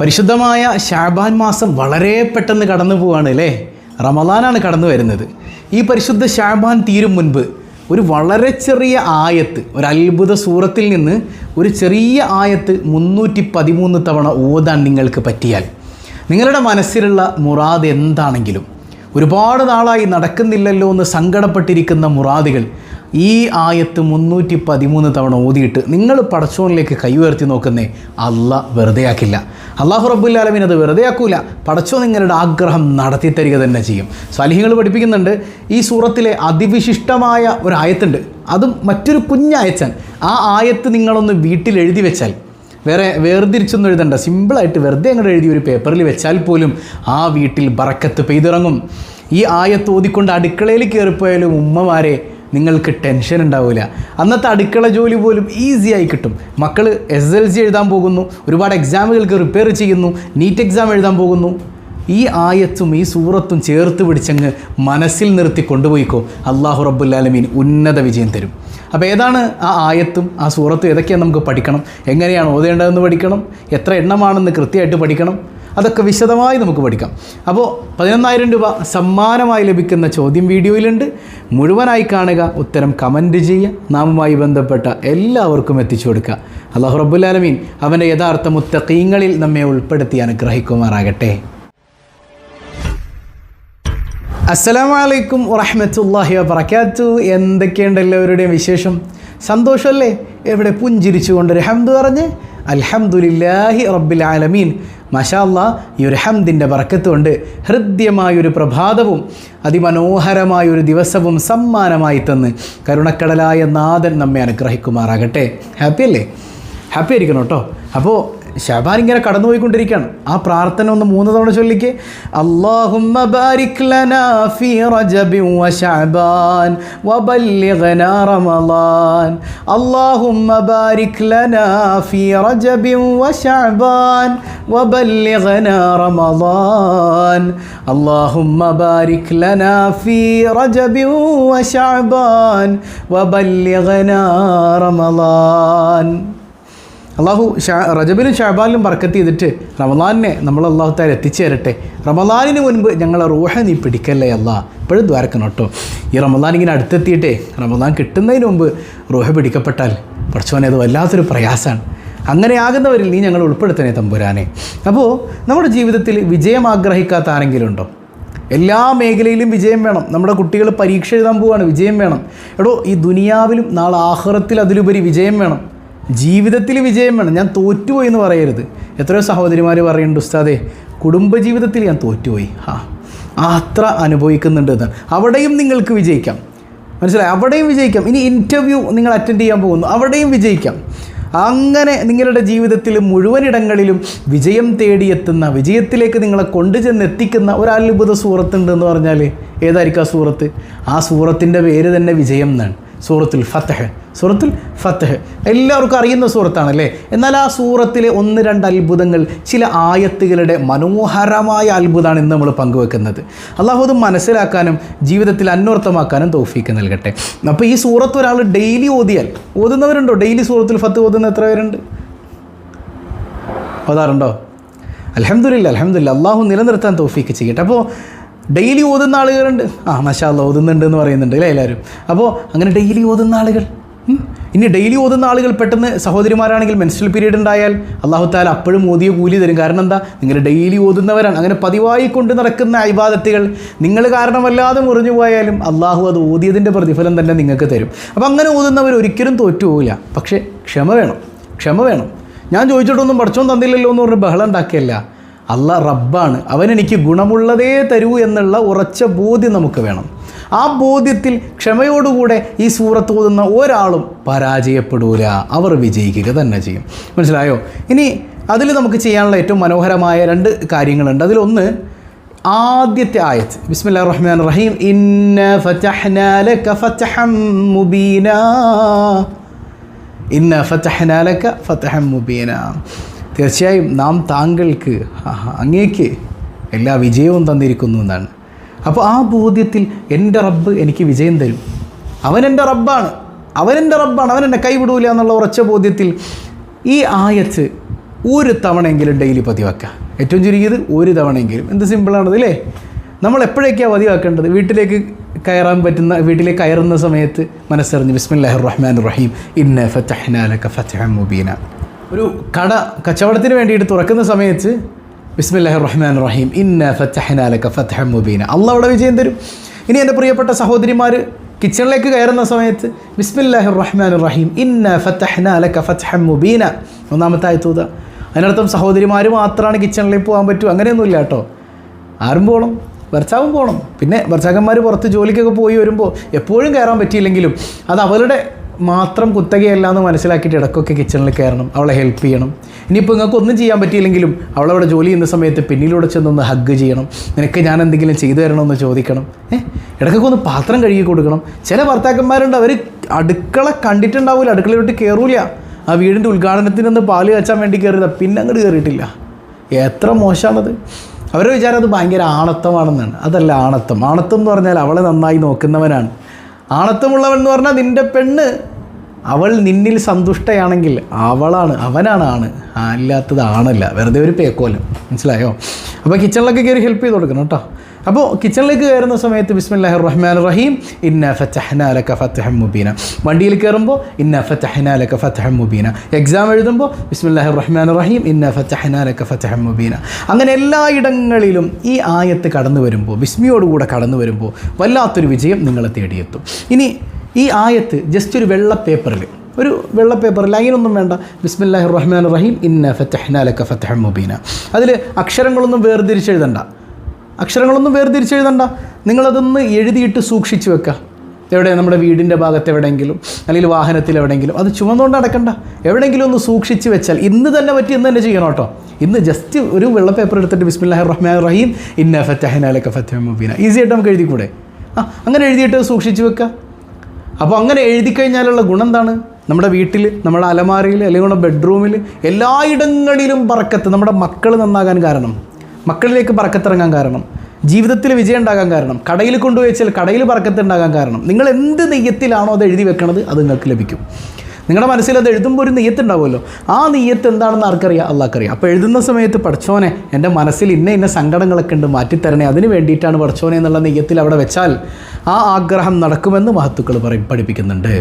പരിശുദ്ധമായ ഷാബാൻ മാസം വളരെ പെട്ടെന്ന് കടന്നു പോവാണ് അല്ലേ? റമദാനാണ് കടന്നു വരുന്നത്. ഈ പരിശുദ്ധ ഷാബാൻ തീരും മുൻപ് ഒരു വളരെ ചെറിയ ആയത്ത് ഒരു അത്ഭുത സൂറത്തിൽ നിന്ന് ഒരു ചെറിയ ആയത്ത് മുന്നൂറ്റി പതിമൂന്ന് തവണ ഓതാൻ നിങ്ങൾക്ക് പറ്റിയാൽ നിങ്ങളുടെ മനസ്സിലുള്ള മുറാദ് എന്താണെങ്കിലും ഒരുപാട് നാളായി നടക്കുന്നില്ലല്ലോ എന്ന് സങ്കടപ്പെട്ടിരിക്കുന്ന മുറാദുകൾ ഈ ആയത്ത് മുന്നൂറ്റി പതിമൂന്ന് തവണ ഓതിയിട്ട് നിങ്ങൾ പടച്ചോനിലേക്ക് കൈയുയർത്തി നോക്കുന്നേ അല്ല വെറുതെ ആക്കില്ല അള്ളാഹു റബ്ബുല്ലാലമീൻ അത് വെറുതെ ആക്കൂല പടച്ചോ നിങ്ങളുടെ ആഗ്രഹം നടത്തി തരിക തന്നെ ചെയ്യും. സ്വലിഹികൾ പഠിപ്പിക്കുന്നുണ്ട് ഈ സൂറത്തിലെ അതിവിശിഷ്ടമായ ഒരു ആയത്തുണ്ട്. അതും മറ്റൊരു കുഞ്ഞയച്ചാൻ. ആ ആയത്ത് നിങ്ങളൊന്ന് വീട്ടിൽ എഴുതി വെച്ചാൽ വേറെ വേർതിരിച്ചൊന്നും എഴുതണ്ട. സിമ്പിളായിട്ട് വെറുതെ അങ്ങോട്ട് എഴുതി ഒരു പേപ്പറിൽ വെച്ചാൽ പോലും ആ വീട്ടിൽ ബറക്കത്ത് പെയ്തിറങ്ങും. ഈ ആയത്ത് ഓതിക്കൊണ്ട് അടുക്കളയിൽ കയറിപ്പോയാലും ഉമ്മമാരെ നിങ്ങൾക്ക് ടെൻഷൻ ഉണ്ടാവില്ല അന്നത്തെ അടുക്കള ജോലി പോലും ഈസി ആയി കിട്ടും. മക്കൾ എസ് എൽ സി എഴുതാൻ പോകുന്നു ഒരുപാട് എക്സാമുകൾക്ക് റിപ്പയർ ചെയ്യുന്നു നീറ്റ് എക്സാം എഴുതാൻ പോകുന്നു. ഈ ആയത്തും ഈ സൂറത്തും ചേർത്ത് പിടിച്ചങ്ങ് മനസ്സിൽ നിർത്തി കൊണ്ടുപോയിക്കോ. അള്ളാഹു റബ്ബുല്ലാലമീൻ ഉന്നത വിജയം തരും. അപ്പോൾ ഏതാണ് ആ ആയത്തും ആ സൂറത്തും ഏതൊക്കെയാണ് നമുക്ക് പഠിക്കണം? എങ്ങനെയാണ് ഓതേണ്ടതെന്ന് പഠിക്കണം? എത്ര എണ്ണമാണെന്ന് കൃത്യമായിട്ട് പഠിക്കണം? അതൊക്കെ വിശദമായി നമുക്ക് പഠിക്കാം. അപ്പോൾ പതിനൊന്നായിരം രൂപ സമ്മാനമായി ലഭിക്കുന്ന ചോദ്യം വീഡിയോയിലുണ്ട്. മുഴുവനായി കാണുക ഉത്തരം കമന്റ് ചെയ്യുക. നാമുമായി ബന്ധപ്പെട്ട എല്ലാവർക്കും എത്തിച്ചു കൊടുക്കുക. അള്ളാഹു റബ്ബുലാലമീൻ അവന്റെ യഥാർത്ഥ മുത്തക്കീങ്ങളിൽ നമ്മെ ഉൾപ്പെടുത്തി അനുഗ്രഹിക്കുമാറാകട്ടെ. അസ്സലാമു അലൈക്കും വറഹ്മത്തുള്ളാഹി വബറകാത്തു. എന്തൊക്കെയുണ്ട് എല്ലാവരുടെയും വിശേഷം? സന്തോഷമല്ലേ? എവിടെ പുഞ്ചിരിച്ചുകൊണ്ട് ഹംദ് പറഞ്ഞ് അൽഹംദുലില്ലാഹി റബ്ബിൽ ആലമീൻ. മഷാല്ല ഈ ഒരു ഹംദിന്റെ ബറക്കത്ത് കൊണ്ട് ഹൃദ്യമായൊരു പ്രഭാതവും അതിമനോഹരമായൊരു ദിവസവും സമ്മാനമായി തന്ന് കരുണക്കടലായ നാഥൻ നമ്മെ അനുഗ്രഹിക്കുമാറാകട്ടെ. ഹാപ്പി അല്ലേ? ഹാപ്പി ആയിരിക്കണം കേട്ടോ. അപ്പോൾ ഷാബാൻ ഇങ്ങനെ കടന്നുപോയിക്കൊണ്ടിരിക്കുകയാണ്. ആ പ്രാർത്ഥന ഒന്ന് മൂന്ന് തവണ ചൊല്ലിക്ക്. അല്ലാഹുമ്മ ബാരിക് ലനാ ഫീ റജബി വശഅബാൻ വബല്ലിഗ്നാ റമളാൻ അല്ലാഹുമ്മ ബാരിക് ലനാ ഫീ റജബി വശഅബാൻ വബല്ലിഗ്നാ റമളാൻ അല്ലാഹുമ്മ ബാരിക് ലനാ ഫീ റജബി വശഅബാൻ വബല്ലിഗ്നാ റമളാൻ അള്ളാഹു ഷാ റജബിലും ഷാബാലിലും ബർക്കത്ത് ചെയ്തിട്ട് റമദാനിനെ നമ്മൾ അള്ളാഹു താര എത്തിച്ചേരട്ടെ റമദാനിന് മുൻപ് ഞങ്ങളെ റൂഹ നീ പിടിക്കല്ലേ അല്ല? ഇപ്പോഴും ദ്വാരക്കണം കേട്ടോ ഈ റമദാൻ ഇങ്ങനെ അടുത്തെത്തിയിട്ടേ റമദാൻ കിട്ടുന്നതിന് മുമ്പ് റൂഹ പിടിക്കപ്പെട്ടാൽ പഠിച്ചവനെ അത് വല്ലാത്തൊരു പ്രയാസമാണ് അങ്ങനെയാകുന്നവരിൽ നീ ഞങ്ങൾ ഉൾപ്പെടുത്തണേ തമ്പുരാനെ. അപ്പോൾ നമ്മുടെ ജീവിതത്തിൽ വിജയം ആഗ്രഹിക്കാത്ത ആരെങ്കിലും ഉണ്ടോ? എല്ലാ മേഖലയിലും വിജയം വേണം. നമ്മുടെ കുട്ടികൾ പരീക്ഷ എഴുതാൻ പോവുകയാണ് വിജയം വേണം. എടോ ഈ ദുനിയാവിലും നാളെ ആഹ്റത്തിൽ അതിലുപരി വിജയം വേണം. ജീവിതത്തിൽ വിജയം വേണം. ഞാൻ തോറ്റുപോയി എന്ന് പറയരുത്. എത്രയോ സഹോദരിമാർ പറയുന്നുണ്ട് ഉസ്താദേ കുടുംബജീവിതത്തിൽ ഞാൻ തോറ്റുപോയി. ആ അത്ര അനുഭവിക്കുന്നുണ്ട് എന്നാണ് അവിടെയും നിങ്ങൾക്ക് വിജയിക്കാം. മനസ്സിലായി? അവിടെയും വിജയിക്കാം. ഇനി ഇന്റർവ്യൂ നിങ്ങൾ അറ്റൻഡ് ചെയ്യാൻ പോകുന്നു. അവിടെയും വിജയിക്കാം. അങ്ങനെ നിങ്ങളുടെ ജീവിതത്തിൽ മുഴുവൻ ഇടങ്ങളിലും വിജയം തേടിയെത്തുന്ന വിജയത്തിലേക്ക് നിങ്ങളെ കൊണ്ടുചെന്ന് എത്തിക്കുന്ന ഒരു അത്ഭുത സൂറത്തുണ്ട് എന്ന് പറഞ്ഞാൽ ഏതായിരിക്കും ആ സൂറത്ത്? ആ സൂറത്തിന്റെ പേര് തന്നെ വിജയം എന്നാണ്. സൂറത്തുൽ ഫത്തഹ് സൂറത്തുൽ ഫത്തഹ് എല്ലാവർക്കും അറിയുന്ന സൂറത്താണല്ലേ? എന്നാൽ ആ സൂറത്തിലെ ഒന്ന് രണ്ട് അത്ഭുതങ്ങൾ ചില ആയത്തുകളുടെ മനോഹരമായ അത്ഭുതമാണ് ഇന്ന് നമ്മൾ പങ്കുവെക്കുന്നത്. അള്ളാഹു അത് മനസ്സിലാക്കാനും ജീവിതത്തിൽ അന്വർത്ഥമാക്കാനും തൗഫീക്ക് നൽകട്ടെ. അപ്പോൾ ഈ സൂറത്ത് ഒരാൾ ഡെയിലി ഓതിയാൽ ഓതുന്നവരുണ്ടോ? ഡെയിലി സൂറത്തുൽ ഫത്ത് ഓതുന്ന എത്ര പേരുണ്ട്? ഓതാറുണ്ടോ? അലഹമില്ല അലഹമില്ല അള്ളാഹു നിലനിർത്താൻ തൗഫീക്ക് ചെയ്യട്ടെ. അപ്പോൾ ഡെയിലി ഓതുന്ന ആളുകളുണ്ട്. ആ മഷാല്ല ഓതുന്നുണ്ട് എന്ന് പറയുന്നുണ്ട് അല്ലേ എല്ലാവരും? അപ്പോൾ അങ്ങനെ ഡെയിലി ഓതുന്ന ആളുകൾ ഇനി ഡെയിലി ഓതുന്ന ആളുകൾ പെട്ടെന്ന് സഹോദരിമാരാണെങ്കിൽ മെൻസ്ട്രൽ പീരീഡ് ഉണ്ടായാൽ അള്ളാഹു അപ്പോഴും ഓതിയ കൂലി തരും. കാരണം എന്താ? നിങ്ങൾ ഡെയിലി ഓതുന്നവരാണ്. അങ്ങനെ പതിവായി കൊണ്ട് നടക്കുന്ന അഭിബാധത്തുകൾ നിങ്ങൾ കാരണമല്ലാതെ മുറിഞ്ഞു പോയാലും അള്ളാഹു അത് ഓതിയതിന്റെ പ്രതിഫലം തന്നെ നിങ്ങൾക്ക് തരും. അപ്പോൾ അങ്ങനെ ഓതുന്നവർ ഒരിക്കലും തോറ്റുപോകില്ല പക്ഷേ ക്ഷമ വേണം. ക്ഷമ വേണം. ഞാൻ ചോദിച്ചിട്ടൊന്നും പഠിച്ചോന്നും തന്നില്ലല്ലോ എന്ന് പറഞ്ഞ് ബഹളം ഉണ്ടാക്കിയല്ല. അല്ല റബ്ബാണ്. അവൻ എനിക്ക് ഗുണമുള്ളതേ തരൂ എന്നുള്ള ഉറച്ച ബോധ്യം നമുക്ക് വേണം. ആ ബോധ്യത്തിൽ ക്ഷമയോടുകൂടെ ഈ സൂറത്ത് ഓതുന്ന ഒരാളും പരാജയപ്പെടൂല. അവർ വിജയിക്കുക തന്നെ ചെയ്യും. മനസ്സിലായോ? ഇനി അതിൽ നമുക്ക് ചെയ്യാനുള്ള ഏറ്റവും മനോഹരമായ രണ്ട് കാര്യങ്ങളുണ്ട്. അതിലൊന്ന് ആദ്യത്തെ ആയത്ത്. ബിസ്മില്ലാ റഹ്മാൻ റഹീം ഇന്ന ഫതഹ്നാ ലക ഫതഹം മുബീനാ. ഇന്ന ഫതഹ്നാലക ഫതഹം മുബീന. തീർച്ചയായും നാം താങ്കൾക്ക് അങ്ങേക്ക് എല്ലാ വിജയവും തന്നിരിക്കുന്നു എന്നാണ്. അപ്പോൾ ആ ബോധ്യത്തിൽ എന്റെ റബ്ബ് എനിക്ക് വിജയം തരും. അവൻ എന്റെ റബ്ബാണ്. അവൻ എന്റെ റബ്ബാണ്. അവൻ എന്നെ കൈവിടൂല എന്നുള്ള ഉറച്ച ബോധ്യത്തിൽ ഈ ആയത്ത് ഒരു തവണയെങ്കിലും ഡെയിലി പതിവാക്കുക. ഏറ്റവും ചുരുങ്ങിയത് ഒരു തവണയെങ്കിലും. എന്ത് സിമ്പിളാണത് അല്ലേ നമ്മൾ എപ്പോഴൊക്കെയാണ് പതിവാക്കേണ്ടത്? വീട്ടിലേക്ക് കയറാൻ പറ്റുന്ന വീട്ടിലേക്ക് കയറുന്ന സമയത്ത് മനസ്സറിഞ്ഞ് ബിസ്മില്ലാഹിർ റഹ്മാൻ റഹീം ഇന്ന ഫത്തഹ്നാലക ഫത്തഹ മുബീന. ഒരു കട കച്ചവടത്തിന് വേണ്ടിയിട്ട് തുറക്കുന്ന സമയത്ത് ബിസ്മില്ലാഹി റഹ്മാൻ റഹീം ഇന്ന ഫത്തഹ്നാലക ഫത്തഹ മുബീന. അള്ള അവിടെ വിജയം തരും. ഇനി എന്റെ പ്രിയപ്പെട്ട സഹോദരിമാർ കിച്ചണിലേക്ക് കയറുന്ന സമയത്ത് ബിസ്മില്ലാഹി റഹ്മാൻ റഹീം ഇന്ന ഫത്തഹ്നാലക ഫത്തഹ മുബീന. ഒന്നാമത്തെ ആയത്തൂത അതിനർത്ഥം സഹോദരിമാർ മാത്രമാണ് കിച്ചണിലേക്ക് പോകാൻ പറ്റൂ. അങ്ങനെയൊന്നുമില്ല കേട്ടോ. ആരും പോകണം ഭർത്താവും പോകണം. പിന്നെ ഭർത്താക്കന്മാർ പുറത്ത് ജോലിക്കൊക്കെ പോയി വരുമ്പോൾ എപ്പോഴും കയറാൻ പറ്റിയില്ലെങ്കിലും അത് അവളുടെ മാത്രം കുത്തകയല്ല എന്ന് മനസ്സിലാക്കിയിട്ട് ഇടയ്ക്കൊക്കെ കിച്ചണിൽ കയറണം അവളെ ഹെൽപ്പ് ചെയ്യണം. ഇനിയിപ്പോൾ നിങ്ങൾക്ക് ഒന്നും ചെയ്യാൻ പറ്റിയില്ലെങ്കിലും അവളവിടെ ജോലി ചെയ്യുന്ന സമയത്ത് പിന്നിലൂടെ ചെന്നൊന്ന് ഹഗ് ചെയ്യണം. നിനക്ക് ഞാൻ എന്തെങ്കിലും ചെയ്തു തരണമെന്ന് ചോദിക്കണം. ഏഹ് ഇടയ്ക്കൊക്കെ ഒന്ന് പാത്രം കഴുകി കൊടുക്കണം. ചില ഭർത്താക്കന്മാരുണ്ട് അവർ അടുക്കള കണ്ടിട്ടുണ്ടാവില്ല അടുക്കളയിലോട്ട് കയറൂല ആ വീടിന്റെ ഉദ്ഘാടനത്തിനൊന്ന് പാൽ കച്ചാൻ വേണ്ടി കയറിയതാണ് പിന്നെ അങ്ങോട്ട് കയറിയിട്ടില്ല എത്ര മോശമാണത്. അവരുടെ വിചാരം അത് ഭയങ്കര ആണത്തമാണെന്നാണ്. അതല്ല ആണത്തം. ആണത്തം എന്ന് പറഞ്ഞാൽ അവളെ നന്നായി നോക്കുന്നവനാണ്. ആണത്തമുള്ളവൻ എന്ന് പറഞ്ഞാൽ നിന്റെ പെണ്ണ്. അവൾ നിന്നിൽ സന്തുഷ്ടയാണെങ്കിൽ അവളാണ് അവനാണ് ആണ്. അല്ലാത്തത് ആണല്ല. വെറുതെ ഒരു പേക്കോലം. മനസ്സിലായോ? അപ്പോൾ കിച്ചണിലൊക്കെ കയറി ഹെൽപ്പ് ചെയ്ത് കൊടുക്കണം കേട്ടോ. അപ്പോൾ കിച്ചണിലേക്ക് കയറുന്ന സമയത്ത് ബിസ്മില്ലാഹിർ റഹ്മാൻ റഹീം ഇന്ന ഫത്തഹ്നാലക ഫത്തഹം മുബീന. വണ്ടിയിൽ കയറുമ്പോൾ ഇന്ന ഫത്തഹ്നാലക ഫത്തഹം മുബീന. എക്സാം എഴുതുമ്പോൾ ബിസ്മില്ലാഹിർ റഹ്മാൻ റഹീം ഇന്ന ഫത്തഹ്നാലക ഫത്തഹം മുബീന. അങ്ങനെ എല്ലായിടങ്ങളിലും ഈ ആയത്ത് കടന്നു വരുമ്പോൾ ബിസ്മിയോടുകൂടെ കടന്നു വരുമ്പോൾ വല്ലാത്തൊരു വിജയം നിങ്ങളെ തേടിയെത്തും. ഇനി ഈ ആയത്ത് ജസ്റ്റ് ഒരു വെള്ള പേപ്പറിൽ ഒരു വെള്ള പേപ്പർ ലൈനൊന്നും വേണ്ട. ബിസ്മില്ലാഹിർ റഹ്മാൻ റഹീം ഇന്ന ഫത്തഹ്നാലക ഫത്തഹം മുബീന. അതിൽ അക്ഷരങ്ങളൊന്നും വേർതിരിച്ചെഴുതണ്ട. അക്ഷരങ്ങളൊന്നും വേർതിരിച്ച് എഴുതണ്ട നിങ്ങളതൊന്ന് എഴുതിയിട്ട് സൂക്ഷിച്ചു വെക്കുക എവിടെ? നമ്മുടെ വീടിന്റെ ഭാഗത്ത് എവിടെയെങ്കിലും അല്ലെങ്കിൽ വാഹനത്തിൽ എവിടെയെങ്കിലും. അത് ചുമന്നുകൊണ്ട് നടക്കണ്ട. എവിടെയെങ്കിലും ഒന്ന് സൂക്ഷിച്ച് വെച്ചാൽ ഇന്ന് തന്നെ പറ്റി ഇന്ന് തന്നെ ചെയ്യണം കേട്ടോ. ഇന്ന് ജസ്റ്റ് ഒരു വെള്ള പേപ്പർ എടുത്തിട്ട് ബിസ്മില്ലാഹി റഹ്മാൻ റഹീം ഇന്ന ഫത്തഹനാലൊക്കെ ഫത്തഹ മുബീന. ഈസി ആയിട്ട് നമുക്ക് എഴുതിക്കൂടെ? ആ അങ്ങനെ എഴുതിയിട്ട് സൂക്ഷിച്ച് വെക്കുക അപ്പോൾ അങ്ങനെ എഴുതി കഴിഞ്ഞാലുള്ള ഗുണം എന്താണ്? നമ്മുടെ വീട്ടിൽ നമ്മുടെ അലമാരയിൽ അല്ലെങ്കിൽ നമ്മുടെ ബെഡ്റൂമിൽ എല്ലായിടങ്ങളിലും പറക്കത്ത് നമ്മുടെ മക്കൾ നന്നാകാൻ കാരണം. മക്കളിലേക്ക് പറക്കത്തിറങ്ങാൻ കാരണം ജീവിതത്തിൽ വിജയം ഉണ്ടാകാൻ കാരണം കടയിൽ കൊണ്ടുപോയിച്ചാൽ കടയിൽ പറക്കത്തുണ്ടാകാൻ കാരണം നിങ്ങൾ എന്ത് നെയ്യത്തിലാണോ അത് എഴുതി വെക്കണത് അത് നിങ്ങൾക്ക് ലഭിക്കും. നിങ്ങളുടെ മനസ്സിൽ അത് എഴുതുമ്പോൾ ഒരു നെയ്യത്ത് ഉണ്ടാവുമല്ലോ. ആ നെയ്യത്ത് എന്താണെന്ന് ആർക്കറിയാം? അള്ളാഹ്ക്കറിയാം. അപ്പോൾ എഴുതുന്ന സമയത്ത് പഠിച്ചോനെ എന്റെ മനസ്സിൽ ഇന്ന ഇന്ന സങ്കടങ്ങളൊക്കെ ഉണ്ട് മാറ്റിത്തരണേ അതിന് വേണ്ടിയിട്ടാണ് പഠിച്ചോനെ എന്നുള്ള നെയ്യത്തിൽ അവിടെ വെച്ചാൽ ആ ആഗ്രഹം നടക്കുമെന്ന് മഹത്തുക്കൾ പറയും പഠിപ്പിക്കുന്നുണ്ട്.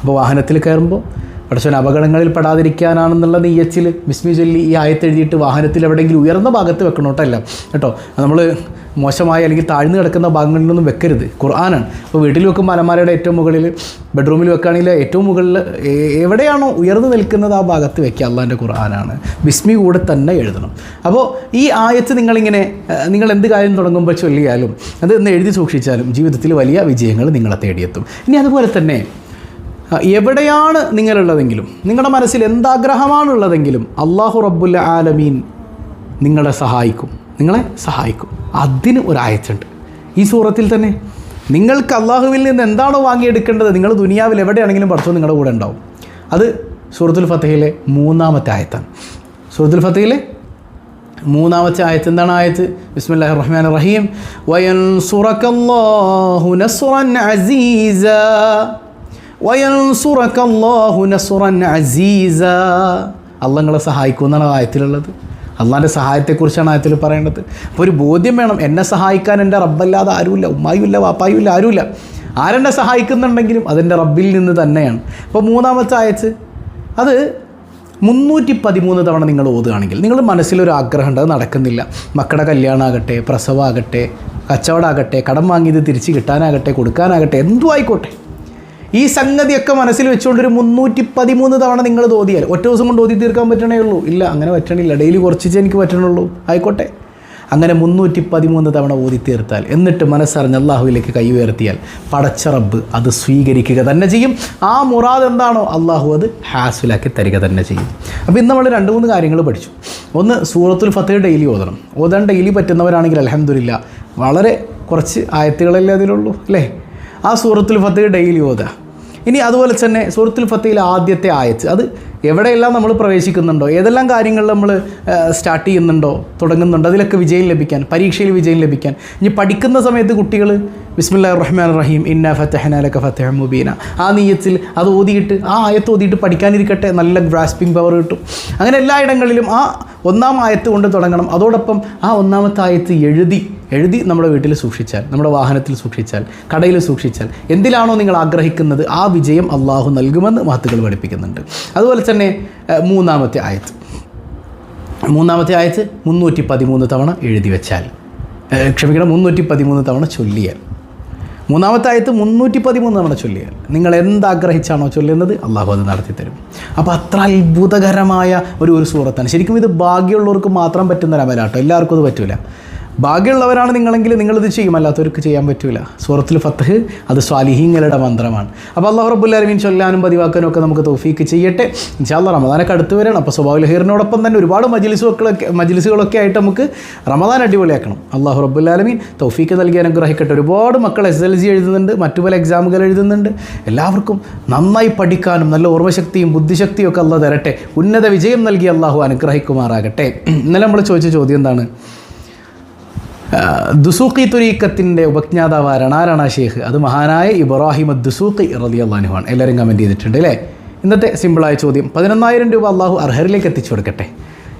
അപ്പോൾ വാഹനത്തിൽ കയറുമ്പോൾ പഠിച്ചവൻ അപകടങ്ങളിൽ പെടാതിരിക്കാനാണെന്നുള്ള നെയ്യച്ചിൽ ബിസ്മി ചൊല്ലി ഈ ആയത്ത് എഴുതിയിട്ട് വാഹനത്തിൽ എവിടെയെങ്കിലും ഉയർന്ന ഭാഗത്ത് വെക്കണം കേട്ടല്ല കേട്ടോ നമ്മൾ മോശമായ അല്ലെങ്കിൽ താഴ്ന്നു കിടക്കുന്ന ഭാഗങ്ങളിലൊന്നും വെക്കരുത്. ഖുർആനാണ്. അപ്പോൾ വീട്ടിൽ വെക്കുമ്പോൾ അലമാരയുടെ ഏറ്റവും മുകളിൽ ബെഡ്റൂമിൽ വെക്കുകയാണെങ്കിൽ ഏറ്റവും മുകളിൽ എവിടെയാണോ ഉയർന്നു നിൽക്കുന്നത് ആ ഭാഗത്ത് വെക്കുക. അള്ളാന്റെ ഖുർആനാണ്. ബിസ്മി കൂടെ തന്നെ എഴുതണം. അപ്പോൾ ഈ ആയത്ത് നിങ്ങളിങ്ങനെ നിങ്ങൾ എന്ത് കാര്യം തുടങ്ങുമ്പോൾ ചൊല്ലിയാലും അത് എഴുതി സൂക്ഷിച്ചാലും ജീവിതത്തിൽ വലിയ വിജയങ്ങൾ നിങ്ങളെ തേടിയെത്തും. ഇനി അതുപോലെ തന്നെ എവിടെയാണ് നിങ്ങളുള്ളതെങ്കിലും നിങ്ങളുടെ മനസ്സിൽ എന്താഗ്രഹമാണുള്ളതെങ്കിലും അള്ളാഹു റബ്ബുൽ ആലമീൻ നിങ്ങളെ സഹായിക്കും നിങ്ങളെ സഹായിക്കും. അതിന് ഒരായച്ചുണ്ട് ഈ സൂറത്തിൽ തന്നെ നിങ്ങൾക്ക് അള്ളാഹുവിൽ നിന്ന് എന്താണോ വാങ്ങിയെടുക്കേണ്ടത് നിങ്ങൾ ദുനിയാവിൽ എവിടെയാണെങ്കിലും പഠിച്ചോ നിങ്ങളുടെ കൂടെ ഉണ്ടാവും. അത് സൂറത്തുൽ ഫത്തഹയിലെ മൂന്നാമത്തെ ആയത്താണ്. സൂറത്തുൽ ഫത്തഹയിലെ മൂന്നാമത്തെ ആയത്ത് എന്താണ് ആയത്ത് ബിസ്മില്ലാഹിർ റഹ്മാൻ റഹീം. വയൻ സുറക്കല്ലാഹു നസ്റൻ അസീസ. അള്ളാഹ് നിങ്ങളെ സഹായിക്കും എന്നാണ് ആയത്തിലുള്ളത്. അള്ളാന്റെ സഹായത്തെക്കുറിച്ചാണ് ആയത്തിൽ പറയേണ്ടത്. അപ്പോൾ ഒരു ബോധ്യം വേണം. എന്നെ സഹായിക്കാൻ എന്റെ റബ്ബല്ലാതെ ആരുമില്ല. ഉമ്മായുമില്ല വാപ്പായുമില്ല ആരുമില്ല. ആരെന്നെ സഹായിക്കുന്നുണ്ടെങ്കിലും അതെന്റെ റബ്ബിൽ നിന്ന് തന്നെയാണ്. അപ്പോൾ മൂന്നാമത്തെ ആയത്ത് അത് മുന്നൂറ്റി പതിമൂന്ന് തവണ നിങ്ങൾ ഓതുകയാണെങ്കിൽ നിങ്ങൾ മനസ്സിലൊരു ആഗ്രഹമുണ്ട് അത് നടക്കുന്നില്ല. മക്കളുടെ കല്യാണമാകട്ടെ പ്രസവമാകട്ടെ കച്ചവടമാകട്ടെ കടം വാങ്ങിയത് തിരിച്ച് കിട്ടാനാകട്ടെ കൊടുക്കാനാകട്ടെ എന്തും ആയിക്കോട്ടെ. ഈ സംഗതിയൊക്കെ മനസ്സിൽ വെച്ചുകൊണ്ടൊരു മുന്നൂറ്റി പതിമൂന്ന് തവണ നിങ്ങൾ തോതിയാൽ ഒറ്റ ദിവസം കൊണ്ട് ഓതി തീർക്കാൻ പറ്റണേ ഉള്ളൂ. ഇല്ല അങ്ങനെ പറ്റണില്ല. ഡെയിലി കുറച്ചിച്ച് എനിക്ക് പറ്റണുള്ളൂ. ആയിക്കോട്ടെ. അങ്ങനെ മുന്നൂറ്റി പതിമൂന്ന് തവണ ഓതി തീർത്താൽ എന്നിട്ട് മനസ്സറിഞ്ഞ് അള്ളാഹുവിലേക്ക് കൈ ഉയർത്തിയാൽ പടച്ച റബ്ബ് അത് സ്വീകരിക്കുക തന്നെ ചെയ്യും. ആ മുറാദ് എന്താണോ അള്ളാഹു അത് ഹാസിലാക്കി തരിക തന്നെ ചെയ്യും. അപ്പോൾ ഇന്ന് നമ്മൾ രണ്ട് മൂന്ന് കാര്യങ്ങൾ പഠിച്ചു. ഒന്ന് സൂറത്തുൽ ഫത്തേ ഡെയിലി ഓതണം. ഓതാൻ ഡെയിലി പറ്റുന്നവരാണെങ്കിൽ അലഹമില്ല വളരെ കുറച്ച് ആയത്തുകളല്ലേ അതിലുള്ളൂ അല്ലേ? ആ സൂറത്തുൽ ഫത്തേ ഡെയിലി ഓതുക ഇനി അതുപോലെ തന്നെ സുഹൃത്തുൽ ഫത്തയിലെ ആദ്യത്തെ ആയത്ത്. അത് എവിടെയെല്ലാം നമ്മൾ പ്രവേശിക്കുന്നുണ്ടോ? ഏതെല്ലാം കാര്യങ്ങൾ നമ്മൾ സ്റ്റാർട്ട് ചെയ്യുന്നുണ്ടോ തുടങ്ങുന്നുണ്ടോ? അതിലൊക്കെ വിജയം ലഭിക്കാൻ പരീക്ഷയിൽ വിജയം ലഭിക്കാൻ. ഇനി പഠിക്കുന്ന സമയത്ത് കുട്ടികൾ ബിസ്മില്ലാ റഹ്മാൻ റഹീം ഇന്ന ഫത്തഹനാലക്ക ഫത്തഹ മുബീന. ആ നീയത്തിൽ അത് ഓതിയിട്ട് ആ ആയത്ത് ഓതിയിട്ട് പഠിക്കാനിരിക്കട്ടെ നല്ല ഗ്രാസ്പിംഗ് പവർ കിട്ടും. അങ്ങനെ എല്ലായിടങ്ങളിലും ആ ഒന്നാം ആയത്ത് കൊണ്ട് തുടങ്ങണം. അതോടൊപ്പം ആ ഒന്നാമത്തെ ആയത്ത് എഴുതി എഴുതി നമ്മുടെ വീട്ടിൽ സൂക്ഷിച്ചാൽ നമ്മുടെ വാഹനത്തിൽ സൂക്ഷിച്ചാൽ കടയിൽ സൂക്ഷിച്ചാൽ എന്തിലാണോ നിങ്ങൾ ആഗ്രഹിക്കുന്നത് ആ വിജയം അള്ളാഹു നൽകുമെന്ന് മഹത്തുകൾ പഠിപ്പിക്കുന്നുണ്ട്. അതുപോലെ തന്നെ മൂന്നാമത്തെ ആയത്ത്. മൂന്നാമത്തെ ആയത്ത് മുന്നൂറ്റി പതിമൂന്ന് തവണ എഴുതി വെച്ചാൽ ക്ഷമിക്കണം മുന്നൂറ്റി പതിമൂന്ന് തവണ ചൊല്ലിയാൽ. മൂന്നാമത്തെ ആയത്ത് മുന്നൂറ്റി പതിമൂന്ന് തവണ ചൊല്ലിയാൽ. നിങ്ങൾ എന്താഗ്രഹിച്ചാണോ ചൊല്ലുന്നത്? അള്ളാഹു അത് നടത്തി തരും അപ്പോൾ അത്ര അത്ഭുതകരമായ ഒരു ഒരു സൂറത്താണ്. ശരിക്കും ഇത് ഭാഗ്യമുള്ളവർക്ക് മാത്രം പറ്റുന്ന ഒരു അമലാട്ടോ. എല്ലാവർക്കും അത് പറ്റില്ല ഭാഗ്യമുള്ളവരാണ് നിങ്ങളെങ്കിൽ നിങ്ങളിത് ചെയ്യും. അല്ലാത്തവർക്ക് ചെയ്യാൻ പറ്റില്ല സൂറത്തുൽ ഫത്തഹ് അത് സ്വാലിഹീങ്ങളുടെ മന്ത്രമാണ്. അപ്പോൾ അള്ളാഹു റബ്ബുല്ലാലമീൻ ചൊല്ലാനും പതിവാക്കാനും ഒക്കെ നമുക്ക് തോഫീക്ക് ചെയ്യട്ടെ. ഇൻഷാല്ല റമദാനൊക്കെ അടുത്ത് വരണം അപ്പോൾ സ്വഭാവ ഹീറിനോടൊപ്പം തന്നെ ഒരുപാട് മജിലിസുകളൊക്കെ മജിലിസുകളൊക്കെ ആയിട്ട് നമുക്ക് റമദാൻ അടിപൊളിയാക്കണം. അള്ളാഹു റബ്ബുല്ലാലമീൻ തോഫീക്ക് നൽകി അനുഗ്രഹിക്കട്ടെ. ഒരുപാട് മക്കൾ എസ് എൽ സി എഴുതുന്നുണ്ട്. മറ്റു പല എക്സാമുകൾ എഴുതുന്നുണ്ട്. എല്ലാവർക്കും നന്നായി പഠിക്കാനും നല്ല ഓർമ്മശക്തിയും ബുദ്ധിശക്തിയും ഒക്കെ അള്ളാഹ് തരട്ടെ. ഉന്നത വിജയം നൽകി അള്ളാഹു അനുഗ്രഹിക്കുമാറാകട്ടെ. ഇന്നലെ നമ്മൾ ചോദിച്ച ചോദ്യം എന്താണ്? ദുസൂഖി തുരീക്കത്തിന്റെ ഉപജ്ഞാതാവ് ആ ഷേഖ് അത് മഹാനായ ഇബ്രാഹിം ദുസൂഖി റതി അള്ളാഹുഹാണ് എല്ലാവരും കമന്റ് ചെയ്തിട്ടുണ്ട് അല്ലേ? ഇന്നത്തെ സിമ്പിളായ ചോദ്യം പതിനൊന്നായിരം രൂപ അള്ളാഹു അർഹരിലേക്ക് എത്തിച്ചു കൊടുക്കട്ടെ?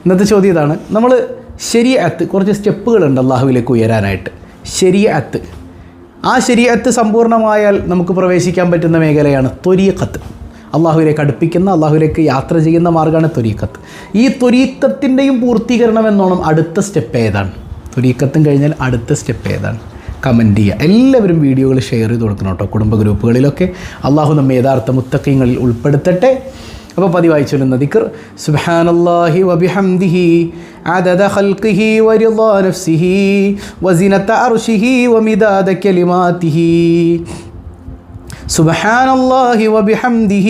ഇന്നത്തെ ചോദ്യം ഇതാണ്. നമ്മൾ ശരിയത്ത് കുറച്ച് സ്റ്റെപ്പുകളുണ്ട് അള്ളാഹുവിലേക്ക് ഉയരാനായിട്ട്. ശരിയത്ത് ആ ശരിയത്ത് സമ്പൂർണമായാൽ നമുക്ക് പ്രവേശിക്കാൻ പറ്റുന്ന മേഖലയാണ് ത്വരീഖത്ത്. അള്ളാഹുവിലേക്ക് അടുപ്പിക്കുന്ന അള്ളാഹുവിലേക്ക് യാത്ര ചെയ്യുന്ന മാർഗമാണ് തൊരീക്കത്ത് ഈ തൊരീക്കത്തിന്റെയും പൂർത്തീകരണം എന്നോണം അടുത്ത സ്റ്റെപ്പ് ഏതാണ്? ത്വരീക്കത്തും കഴിഞ്ഞാൽ അടുത്ത സ്റ്റെപ്പ് ഏതാണ് കമൻറ്റ് ചെയ്യുക എല്ലാവരും വീഡിയോകൾ ഷെയർ ചെയ്ത് കൊടുക്കണം കേട്ടോ കുടുംബ ഗ്രൂപ്പുകളിലൊക്കെ അള്ളാഹു നമ്മെ യഥാർത്ഥ മുത്തക്കങ്ങളിൽ ഉൾപ്പെടുത്തട്ടെ അപ്പോൾ പതിവായി ചൊല്ലുന്ന ദിക്കർ സുബ്ഹാനല്ലാഹി വബിഹംദിഹി عدد خلقه ورضا نفسه وزنة عرشه ومداد كلماته سبحان الله وبحمده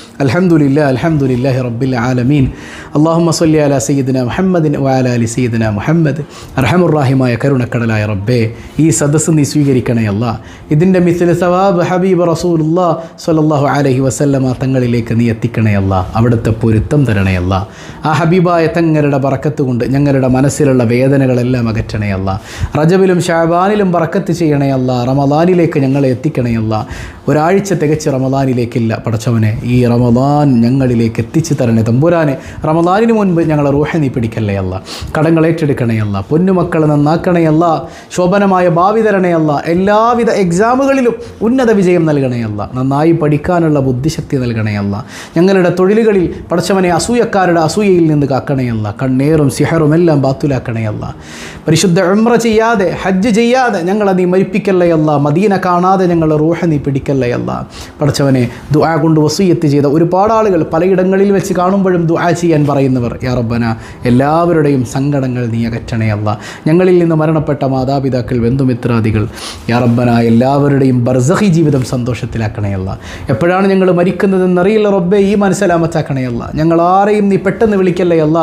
അലഹമുല്ല അലഹമുല്ലാഹി റബ്ബിൽ ആലമീൻ. അള്ളാഹു സല്ലി അല സയ്യിദിന മുഹമ്മദിൻ വാല അലി സയ്യിദിന മുഹമ്മദ്. അർഹമുറാഹിമായ കരുണക്കടലായ റബ്ബേ ഈ സദസ്സ് നീ സ്വീകരിക്കണേ അല്ല ഇതിന്റെ മിസ്ലിൽ സവാബ് ഹബീബ് റസൂലുള്ള സല്ലാഹു അലഹി വസല്ലമ തങ്ങളിലേക്ക് നീ എത്തിക്കണേ അല്ല അവിടുത്തെ പൊരുത്തം തരണേ അല്ല ആ ഹബീബായ തങ്ങളുടെ പറക്കത്ത് കൊണ്ട് ഞങ്ങളുടെ മനസ്സിലുള്ള വേദനകളെല്ലാം അകറ്റണേ അല്ല റജബിലും ഷാബാനിലും പറക്കത്ത് ചെയ്യണേ അല്ല റമദാനിലേക്ക് ഞങ്ങളെ എത്തിക്കണേ അല്ല ഒരാഴ്ച തികച്ച് റമദാനിലേക്കില്ല പടച്ചവനെ ഈ റമ റമദാൻ ഞങ്ങളിലേക്ക് എത്തിച്ചു തരണേ തമ്പുരാനെ. റമദാനിന് മുൻപ് ഞങ്ങളെ റൂഹ നീ പിടിക്കല്ലേ അല്ല. കടങ്ങൾ ഏറ്റെടുക്കണേ അല്ല. പൊന്നുമക്കളെ നന്നാക്കണേ ശോഭനമായ ഭാവി തരണേ അല്ല. എല്ലാവിധ എക്സാമുകളിലും ഉന്നത വിജയം നൽകണേ അല്ല. നന്നായി പഠിക്കാനുള്ള ബുദ്ധിശക്തി നൽകണേ അല്ല. ഞങ്ങളുടെ തൊഴിലുകളിൽ പടച്ചവനെ അസൂയക്കാരുടെ അസൂയയിൽ നിന്ന് കാക്കണേ അല്ല. കണ്ണേറും സിഹറും എല്ലാം ബാത്തുലാക്കണേയല്ല പരിശുദ്ധ ഉംറ ചെയ്യാതെ ഹജ്ജ് ചെയ്യാതെ ഞങ്ങളെ നീ മരിപ്പിക്കല്ലേ അല്ല. മദീന കാണാതെ ഞങ്ങളെ റൂഹ നീ പിടിക്കല്ലേ അല്ല. പടച്ചവനെ ദുആ കൊണ്ട് വസൂയത്ത് ചെയ്ത ഒരുപാട് ആളുകൾ പലയിടങ്ങളിൽ വെച്ച് കാണുമ്പോഴും ദുആ ചെയ്യാൻ പറയുന്നവർ യാ എല്ലാവരുടെയും സങ്കടങ്ങൾ നീ അകറ്റണേ അല്ല. ഞങ്ങളിൽ നിന്ന് മരണപ്പെട്ട മാതാപിതാക്കൾ ബന്ധുമിത്രാദികൾ യാ എല്ലാവരുടെയും ബർസഹി ജീവിതം സന്തോഷത്തിലാക്കണേ അല്ല. എപ്പോഴാണ് ഞങ്ങൾ മരിക്കുന്നതെന്നറിയില്ല റബ്ബെ ഈ മനസ്സിലാമത്താക്കണേ അല്ല. ഞങ്ങൾ ആരെയും നീ പെട്ടെന്ന് വിളിക്കല്ലേ അല്ല.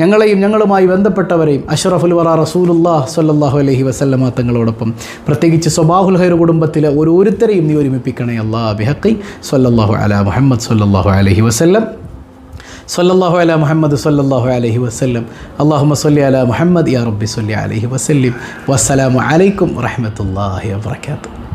ഞങ്ങളെയും ഞങ്ങളുമായി ബന്ധപ്പെട്ടവരെയും അഷറഫുൽ വറ റസൂലുല്ലാ സല്ലാഹു അലഹി വസല്ലമ തങ്ങളോടൊപ്പം പ്രത്യേകിച്ച് സ്വബാഹുൽ ഹൈർ കുടുംബത്തിലെ ഓരോരുത്തരെയും നീ ഒരുമിപ്പിക്കണേ അല്ലാ ബിഹക്കി സല്ലാഹു അല മുഹമ്മദ് സല്ലാഹു അലഹി വസ്ല്ലം. സല്ലല്ലാഹു അല മുഹമ്മദ് സല്ലല്ലാഹു അലൈഹി വസല്ലം. അല്ലാഹുമ്മ സല്ലി അല മുഹമ്മദ് യാ റബ്ബി സല്ലി അലൈഹി വസല്ലിം. വസ്സലാമു അലൈക്കും വറഹമത്തല്ലാഹി വബറകാതുഹു.